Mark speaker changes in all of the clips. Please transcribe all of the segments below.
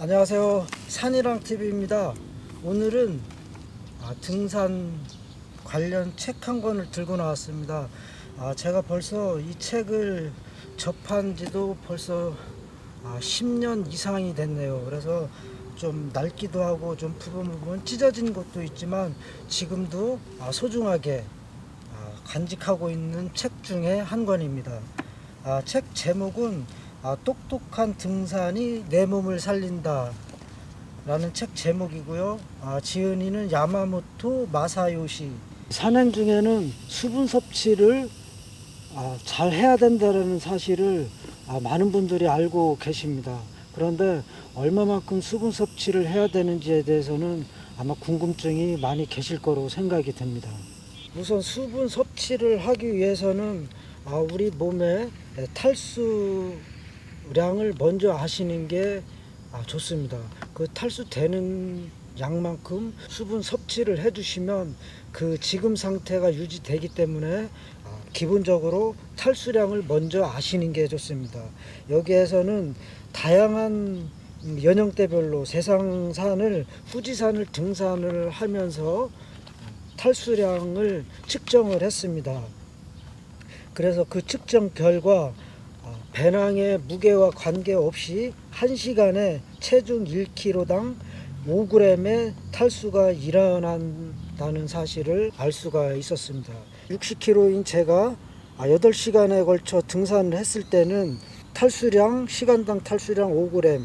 Speaker 1: 안녕하세요. 산이랑 TV입니다. 오늘은 아, 등산 관련 책 한 권을 들고 나왔습니다. 아, 제가 벌써 이 책을 접한 지도 벌써 아, 10년 이상이 됐네요. 그래서 좀 낡기도 하고 좀 부분 부분 찢어진 것도 있지만 지금도 아, 소중하게 아, 간직하고 있는 책 중에 한 권입니다. 아, 책 제목은 아, 똑똑한 등산이 내 몸을 살린다 라는 책 제목이고요. 아, 지은이는 야마모토 마사요시. 산행 중에는 수분 섭취를 아, 잘 해야 된다는 사실을 아, 많은 분들이 알고 계십니다. 그런데 얼마만큼 수분 섭취를 해야 되는지에 대해서는 아마 궁금증이 많이 계실 거로 생각이 됩니다. 우선 수분 섭취를 하기 위해서는 아, 우리 몸에 탈수 량을 먼저 아시는 게 아, 좋습니다. 그 탈수되는 양만큼 수분 섭취를 해주시면 그 지금 상태가 유지되기 때문에 아, 기본적으로 탈수량을 먼저 아시는 게 좋습니다. 여기에서는 다양한 연령대별로 세상산을 후지산을 등산을 하면서 탈수량을 측정을 했습니다. 그래서 그 측정 결과 아, 배낭의 무게와 관계없이 1시간에 체중 1kg당 5g의 탈수가 일어난다는 사실을 알 수가 있었습니다. 60kg인 제가 8시간에 걸쳐 등산을 했을 때는 탈수량, 시간당 탈수량 5g,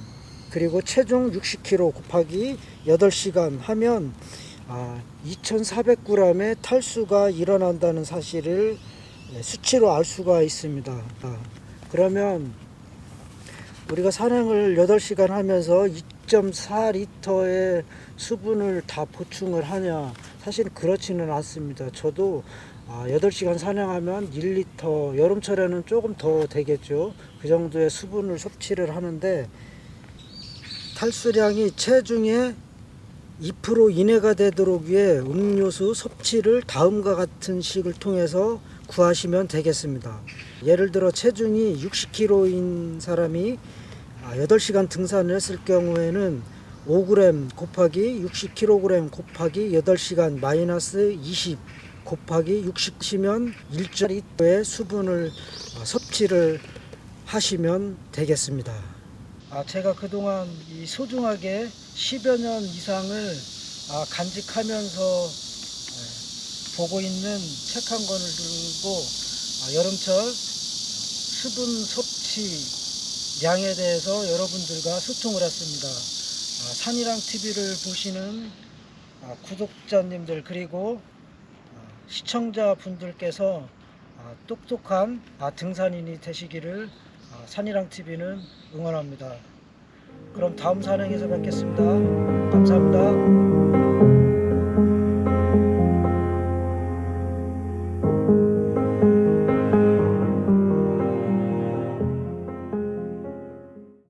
Speaker 1: 그리고 체중 60kg 곱하기 8시간 하면 아, 2,400g의 탈수가 일어난다는 사실을 네, 수치로 알 수가 있습니다. 아, 그러면 우리가 산행을 8시간 하면서 2.4리터의 수분을 다 보충을 하냐? 사실 그렇지는 않습니다. 저도 아, 8시간 산행하면 1리터, 여름철에는 조금 더 되겠죠. 그 정도의 수분을 섭취를 하는데 탈수량이 체중의 2% 이내가 되도록 위해 음료수 섭취를 다음과 같은 식을 통해서 구하시면 되겠습니다. 예를 들어 체중이 60kg인 사람이 8시간 등산을 했을 경우에는 5g 곱하기 60kg 곱하기 8시간 마이너스 20 곱하기 60이면 1.2도의 수분을 어, 섭취를 하시면 되겠습니다. 아, 제가 그동안 이 소중하게 10여 년 이상을 아, 간직하면서 예, 보고 있는 책 한 권을 들고 아, 여름철 수분 섭취 양에 대해서 여러분들과 소통을 했습니다. 아, 산이랑 TV를 보시는 아, 구독자님들 그리고 아, 시청자 분들께서 아, 똑똑한 아, 등산인이 되시기를 아, 산이랑 TV는 응원합니다. 그럼 다음 산행에서 뵙겠습니다. 감사합니다.